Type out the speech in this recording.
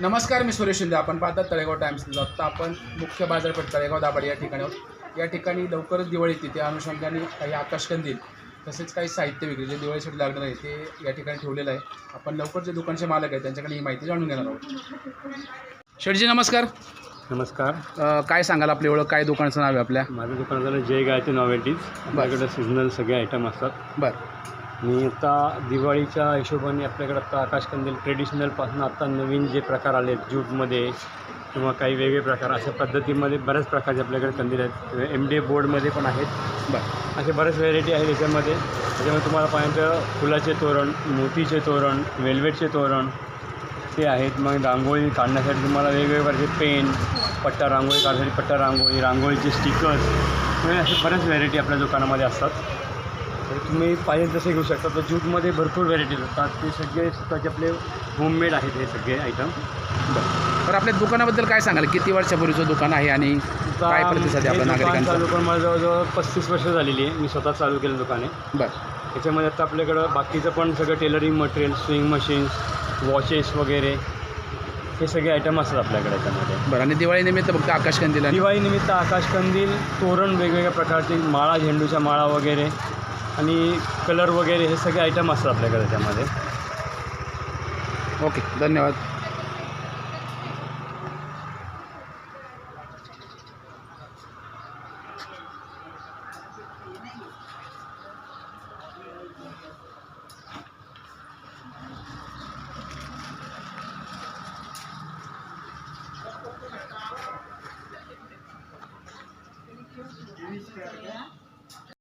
नमस्कार मी सुरेश शिंदे. आपण पाहतात तळेगाव टाइम्स आत्ता आपण मुख्य बाजारपेठ तळेगाव दाभाडे या ठिकाणी आहोत. या ठिकाणी लवकरच दिवाळी येते. त्या अनुषंगाने काही आकाशकंदील तसेच काही साहित्य विक्री जे दिवाळीसाठी लागणार आहे ते या ठिकाणी ठेवलेलं आहे. आपण लवकर जे दुकानचे मालक आहेत त्यांच्याकडे ही माहिती जाणून घेणार आहोत. शेठजी नमस्कार. नमस्कार. अ, काय सांगाल आपली ओळख? काय दुकानाचं नाव आहे आपल्या? माझं दुकान झालं जय गायत्री नॉवेल्टीज आपल्याकडे सिजनल सगळे आयटम असतात. बरं. आणि आता दिवाळीच्या हिशोबाने आपल्याकडे आता आकाशकंदील ट्रेडिशनलपासून आता नवीन जे प्रकार आले आहेत ज्यूटमध्ये किंवा काही वेगळे प्रकार अशा पद्धतीमध्ये बऱ्याच प्रकारचे आपल्याकडे कंदील आहेत. एम डी ए बोर्डमध्ये पण आहेत. बरं. असे बरेच व्हेरायटी आहेत याच्यामध्ये त्याच्यामध्ये तुम्हाला पाहिजे फुलाचे तोरण मोतीचे तोरण वेल्वेटचे तोरण ते आहेत. मग रांगोळी काढण्यासाठी तुम्हाला वेगवेगळे प्रकारचे पेन पट्टा रांगोळी काढण्यासाठी पट्टा रांगोळी रांगोळीचे स्टिकर्स म्हणजे असे बऱ्याच व्हेरायटी आपल्या दुकानामध्ये असतात. तर तुम्ही पाहिजे तसे घेऊ शकता. तर ज्यूटमध्ये भरपूर व्हेरायटीज असतात ते सगळे स्वतःचे आपले होममेड आहेत हे सगळे आयटम तर आपल्या दुकानाबद्दल काय सांगाल? किती वर्षापूर्वीचं दुकान आहे आणि काय प्रतिसाद आपल्या दुकान नागरिकांचा? चालू करून मला जवळजवळ पस्तीस वर्ष झालेली आहे. मी स्वतः चालू केलं दुकान आहे. बरं. त्याच्यामध्ये आता आपल्याकडं बाकीचं पण सगळं tailoring material sewing machines watches वगैरे हे सगळे आयटम असतात आपल्याकडे त्याच्यामध्ये बरं. आणि दिवाळीनिमित्त फक्त आकाशकंदील दिवाळीनिमित्त आकाशकंदील तोरण वेगवेगळ्या प्रकारचे माळा झेंडूच्या माळा वगैरे आणि कलर वगैरे हे सगळे आयटम असतात आपल्याकडे त्यामध्ये ओके धन्यवाद Yeah.